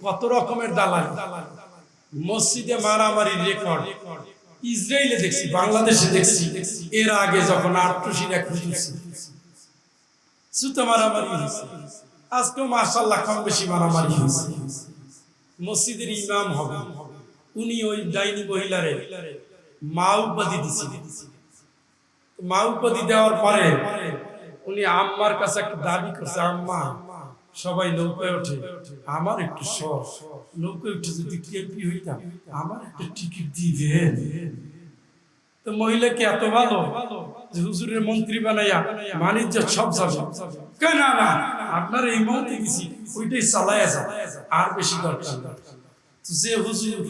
কত রকমের দালাল? মসজিদে মারামারি রেকর্ড ইসরায়েলে দেখছি বাংলাদেশে দেখছি। এর আগে যখন আটটুসির ছিল, জুতো মারামারি হয়েছে। আজকেও মার্শাল্লাহ কম বেশি মারামারি হয়েছে। মসজিদের ইমাম হবে। উনি ওই ডাইনি মহিলারে মা উপাধি দিছিলেন মা উপাধি দেওয়ার পরে উনি আম্মার কাছে একটা দাবি করছে আম্মা সবাই নৌকায় ওঠে। আমার একটু শখ। নৌকায় উঠে যদি কেপি হইতাম আমার একটা টিকিট দিবেন তো মহিলাকে এত ভালো যে হুজুরের মন্ত্রী বানাইয়া বাণিজ্য সব যাবে। কে না আপনার এই মন্ত্রী দিছি ওইটাই চালায় যাবে আর বেশি দরকার যে হুজুর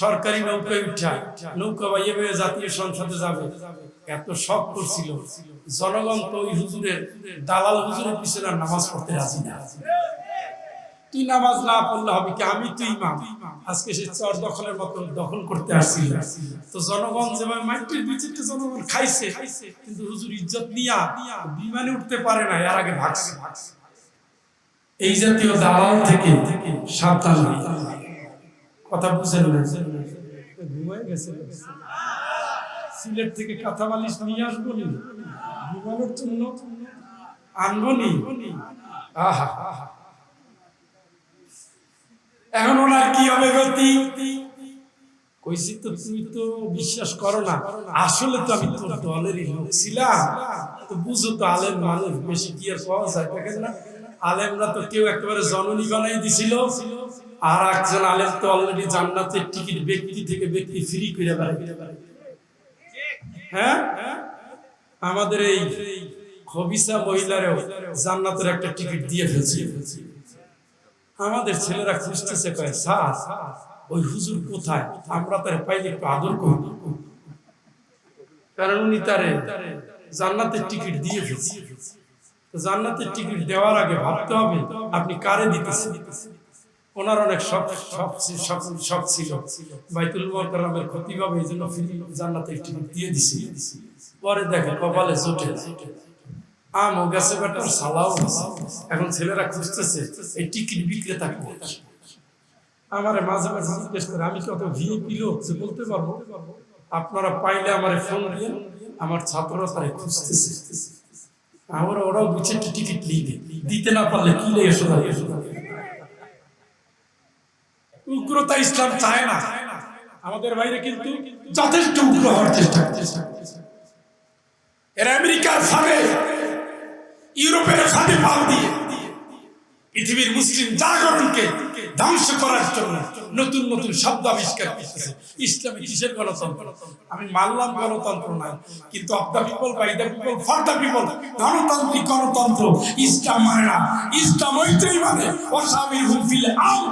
সরকারি নৌকায় উঠা, নৌকা বাইয়ে জাতীয় সংসদে যাবে, এত শখ করছিল। জনগণ তো ওই হুজুরের দালাল হুজুরের পিছনে নামাজ পড়তে রাজি না। তুই নামাজ না পড়লে হবে কি? আমি তুই ইমাম। আজকে সে চর দখলের মতো দখল করতে আসছিল। তো জনগণ যেভাবে মাইটের বিচিত্র জনগণ খাইছে, কিন্তু হুজুর ইজ্জত নিয়া বিমানে উঠতে পারে না, এর আগে ভাগছে। এই জাতীয় দালাল থেকে সাবধান কথা বুঝেন না ঘুমায় গেছে। সিলেট থেকে কাঁথা বালিশ নিয়ে আসব নি? এখন ওনার কি হবে গতি? কইছি তো, তুমি তো বিশ্বাস করো না। আসলে তো আমি তোর দলেরই লোক ছিলাম। তো বুঝো তো আলেম মানুষ বেশি কি আর পাওয়া যায়, দেখেন না? আলেমরা তো কেউ একেবারে জননী বানাই দিছিল। আর একজন আলেম তো অলরেডি জান্নাতের টিকিট ব্যক্তি থেকে ব্যক্তি ফ্রি করে বেড়াই হ্যাঁ? আমাদের এই খবিসা মহিলারেও জান্নাতের একটা টিকিট দিয়ে ফেলছি। আমাদের ছেলেরা খুঁজতেছে, কয়, স্যার, ওই হুজুর কোথায়? আমরা তার পাইলে একটু আদর করি কারণ উনি তারে জান্নাতের টিকিট দিয়ে ফেলছে। জান্নাতের টিকিট দেওয়ার আগে ভাবতে হবে, আপনি কারে দিতেছেন? ওনার অনেক শখ ছি- শখ শখ ছিল। বাইতুল মোকাররমের ক্ষতি হবে এই জন্য ফ্রি জান্নাতের টিকিট দিয়ে দিছি। পরে দেখে কপালে জোটে। আমও গেছে বেটার সালাও এখন ছেলেরা খুঁজতেছে, এই টিকিট বিক্রেতা আমার মাঝে মাঝে জিজ্ঞেস করে, আমি কত ভিআইপি লোক যে বলতে পারব? আপনারা পাইলে আমার ফোন দিয়ে আমার ছাত্ররা তারা খুঁজতেছে। আমার ওরাও বুঝে টিকিট লিখে দিতে না পারলে কি লেগে শোনা উগ্রতা ইসলাম চায় না। আমাদের বাইরে কিন্তু যথেষ্ট উগ্র হওয়ার চেষ্টা করছে। এরা আমেরিকার ফাঁদে, ইউরোপের ফাঁদে পাল দিয়ে পৃথিবীর মুসলিম জাগরণকে ধ্বংস করার জন্য নতুন নতুন শব্দ আবিষ্কার করতেছে। ইসলামী কিসের গণতন্ত্র? আমি মানলাম গণতন্ত্র নাই কিন্তু of the people by the people for the people গণতান্ত্রিক গণতন্ত্র ইসলাম মানে না। ইসলাম ওইটাই মানে অসামির হুফিল আম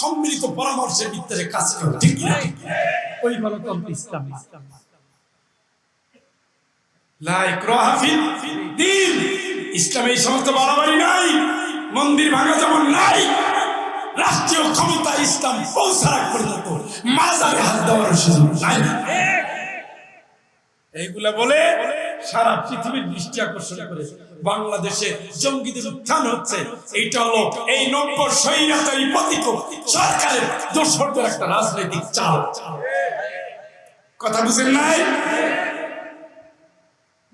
সম্মিলিত পরামর্শের ভিতরে কাছে ঠিক না? ওই গণতন্ত্র ইসলাম। না লা ইকরাহা ফিদ দ্বীন। ইসলামে এই সমস্ত বাড়াবাড়ি নাই। মন্দির ভাঙা যেমন নাই, রাষ্ট্রীয় ক্ষমতা ইসলাম পৌঁছার আগ পর্যন্ত মাজারে হাত দেওয়ার সুযোগ নাই। এইগুলা বলে সারা পৃথিবীর দৃষ্টি আকর্ষণ করে বাংলাদেশে জঙ্গিদের উত্থান হচ্ছে। এইটা হলো এই নম্বর স্বৈরাচারী পতিত সরকারের দোষরদের একটা রাজনৈতিক চাল। কথা বুঝেন নাই?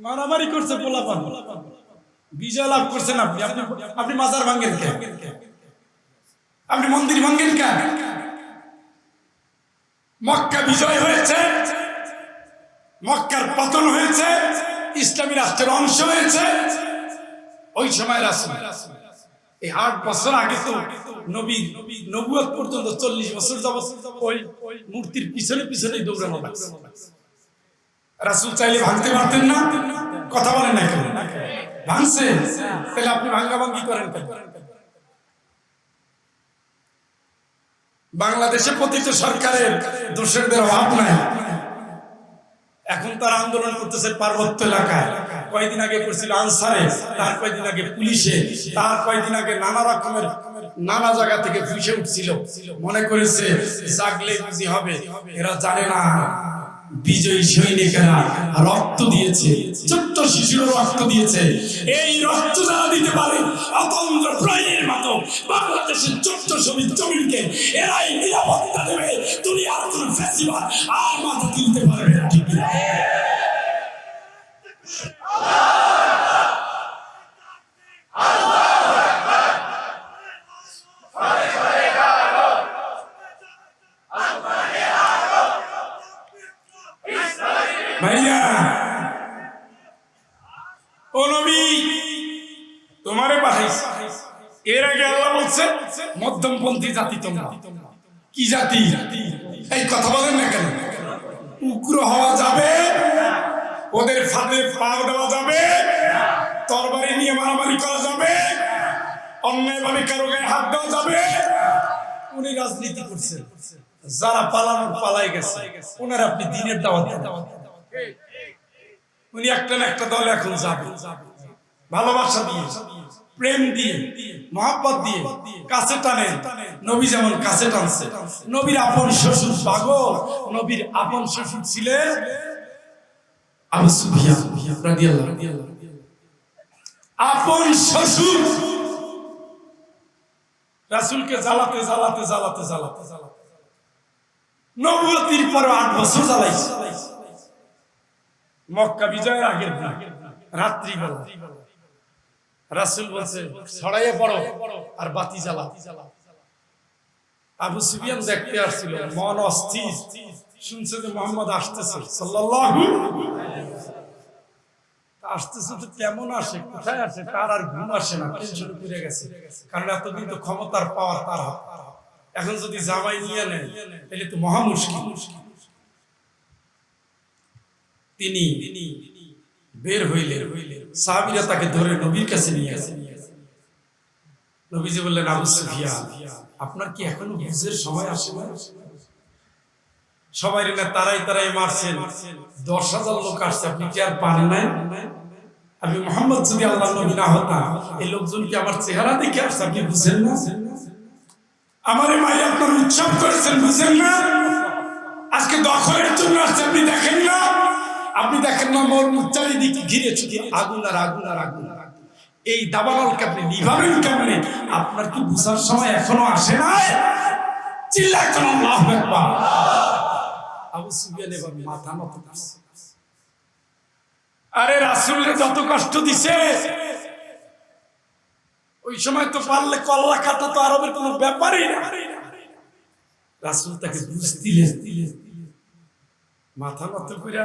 মারামারি করছে পোলাপান। বিজয় লাভ করছেন আপনি। আপনি মাজার ভাঙ্গেন কেন আপনি মন্দির ভাঙ্গেন কেন মক্কা বিজয় হয়েছে। মক্কার পতন হয়েছে। ইসলামী রাষ্ট্রের অংশ হয়েছে। ওই সময় রাসূল, এই আট বছর আগে তো নবী নবুয়ত পর্যন্ত চল্লিশ বছর ওই ওই মূর্তির পিছনে পিছনে দৌড়ানো লাগছে। রাসুল চাইলে ভাঙতে পারতেন না। কথা বলেন না কেন? ভাঙছে তাহলে আপনি ভাঙ্গা ভাঙ্গি করেন বাংলাদেশে পতিত সরকারের দোষরদের অভাব নাই। এখন তার আন্দোলন করতেছে পার্বত্য এলাকায়। কয়েকদিন আগে করছিল আনসারে, তার কয়েকদিন আগে পুলিশে, তার কয়েকদিন আগে নানা রকমের নানা জায়গা থেকে ফুসে উঠছিল। মনে করেছে, জাগলে বুঝি হবে, এরা জানে না। বিজয়ী সৈনিকেরা রক্ত দিয়েছে, ছোট্ট শিশুরা রক্ত দিয়েছে। এই রক্ত যারা দিতে পারে, অতন্ত্র মতো বাংলাদেশের ছোট্ট ছবির জমিনকে এরাই নিরাপত্তা দেবে। দুনিয়ার কোনো আর মাথা তুলতে পারবে না ঠিক না ভাইয়া। ও নবী, তোমারে এর আগে আল্লাহ বলছে, মধ্যমপন্থী জাতি তোমরা। কি জাতি? এই কথা বলেন না কেন? উগ্র হওয়া যাবে, ওদের ফাঁদে পা দেওয়া যাবে, তরবারি নিয়ে মারামারি করা যাবে, অন্যায়ভাবে কারও গায়ে হাত দেওয়া যাবে। উনি রাজনীতি করছেন যারা পালানোর পালাই গেছে, ওনার আপনি দিনের দাওয়াত দেন। উনি একটা না একটা দল এখন যাবে। ভালোবাসা দিয়ে, প্রেম দিয়ে, মহাব্বত দিয়ে, কাছে টানে। নবী যেমন কাছে টানছে। নবীর আপন শ্বশুর পাগল, নবীর আপন শ্বশুর ছিলেন আবু সুফিয়ান রাদিয়াল্লাহু। আপন শ্বশুর রাসূলকে জ্বালাতে জ্বালাতে জ্বালাতে জ্বালাতে জ্বালাতে। নবুয়তির পরে আট বছর জ্বালাইছে। মক্কা বিজয়ের আগের দিন, রাত্রি বেলা। রাসুল বলছে, ছড়াইয়ে পড়ো আর বাতি জ্বালা আবু সুফিয়ান দেখতে আসছিল, মন অস্থির। শুনছে যে মোহাম্মদ আসতেছে, সাল্লাল্লাহু আসতেছে তো কেমন আসে, কোথায় আসে, তার আর ঘুম আসে না টেনশন করে গেছে। কারণ এতদিন তো ক্ষমতার পাওয়ার তার এখন যদি জামাই নিয়ে নেয়, তাহলে তো মহা মুশকিল। তিনি বের হইলেন। সাহাবীরা তাকে ধরে নবীর কাছে নিয়ে গেছেন নবীজি বললেন, আবু সুফিয়ান, আপনার কি এখনও বুঝের সময় আসে না? সবাই না তারাই তারাই মারছেন। দশ হাজার লোক আসছে, আপনি কি আর পান নাই? আমি মোহাম্মদ যদি আল্লাহ নবী না হতাম, এই লোকজন কি আমার চেহারা দেখে আসছে? আপনি বুঝেন না? আমার মাই আপনার উৎসব করেছেন, বুঝেন না? আজকে দখলের জন্য আসছে, আপনি দেখেন না? আপনি দেখেন না মোর চারিদিকে ঘিরে চুকে আগুন আর আগুন আর আগুন। এই দাবানলকে আপনি নিভাবেন কেমনে? আপনার কি বুঝার সময় এখনও আসে না চিল্লায় কোন আল্লাহু আরে রাসূলকে যত কষ্ট দিছে। ওই সময় তো পারলে কল্লা কাটা তো আরবের কোনো ব্যাপারই না। রাসূল তাকে বুঝ দিলেন। মাথা নত কইরা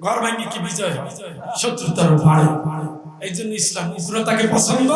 ঘর ভাঙি কি বিজয়? শত্রুতার পারে এই জন্য ইসলাম উগ্রতাকে পছন্দ?